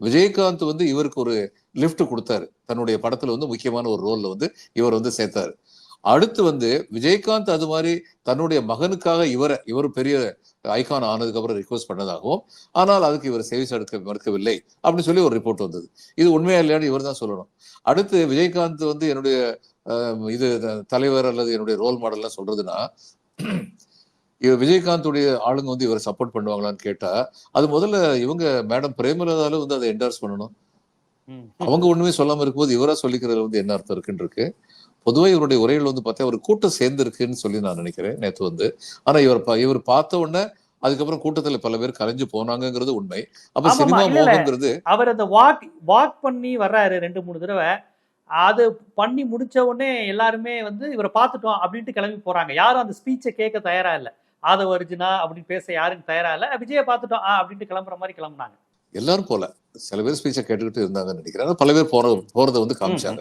விஜயகாந்த் வந்து இவருக்கு ஒரு லிஃப்ட் கொடுத்தாரு. தன்னுடைய படத்துல வந்து முக்கியமான ஒரு ரோல்ல வந்து இவர் வந்து சேர்த்தாரு. அடுத்து வந்து விஜயகாந்த் அது மாதிரி தன்னுடைய மகனுக்காக இவரை இவர் பெரிய ஐகான் ஆனதுக்கு அப்புறம் ரிக்வஸ்ட் பண்ணதாகவும் ஆனால் அதுக்கு இவர் சேவிஸ் எடுக்க மறுக்கவில்லை அப்படின்னு சொல்லி ஒரு ரிப்போர்ட் வந்தது. இது உண்மையா இல்லையான்னு இவர் தான் சொல்லணும். அடுத்து விஜயகாந்த் வந்து என்னுடைய இது தலைவர் அல்லது என்னுடைய ரோல் மாடல்லாம் சொல்றதுன்னா இவர் விஜயகாந்துடைய ஆளுங்க வந்து இவரை சப்போர்ட் பண்ணுவாங்களான்னு கேட்டா அது முதல்ல இவங்க மேடம் பிரேமலதால வந்து அதை என்டார்ஸ் பண்ணணும். அவங்க ஒண்ணுமே சொல்லாம இருக்கும்போது இவரா சொல்லிக்கிறதுல வந்து என்ன அர்த்தம் இருக்குன்னு இருக்கு பொதுவா இவருடைய உரைகள் வந்து பார்த்தா ஒரு கூட்டம் சேர்ந்து இருக்குன்னு சொல்லி நான் நினைக்கிறேன் நேத்து வந்து. ஆனா இவர் இவர் பார்த்த உடனே அதுக்கப்புறம் கூட்டத்துல பல பேர் கலைஞ்சு போனாங்கங்கிறது உண்மை. அப்ப சினிமா. மோகங்கிறது அவர் அந்த வாக் வாக் பண்ணி வர்றாரு ரெண்டு மூணு தடவை. அது பண்ணி முடிச்ச உடனே எல்லாருமே வந்து இவரை பார்த்துட்டோம் அப்படின்ட்டு கிளம்பி போறாங்க. யாரும் அந்த ஸ்பீச்சை கேட்க தயாரா இல்ல. ஆதவ அர்ஜுனா அப்படின்னு பேச யாரும் தயாரா இல்ல. விஜய பார்த்துட்டோம். ஆ அப்படின்ட்டு கிளம்புற மாதிரி கிளம்புனாங்க. எல்லாரும் போல. சில பேர் ஸ்பீச்சை கேட்டுக்கிட்டு இருந்தாங்கன்னு நினைக்கிறேன். ஆனா பல பேர் போற போறதை வந்து காமிச்சாங்க.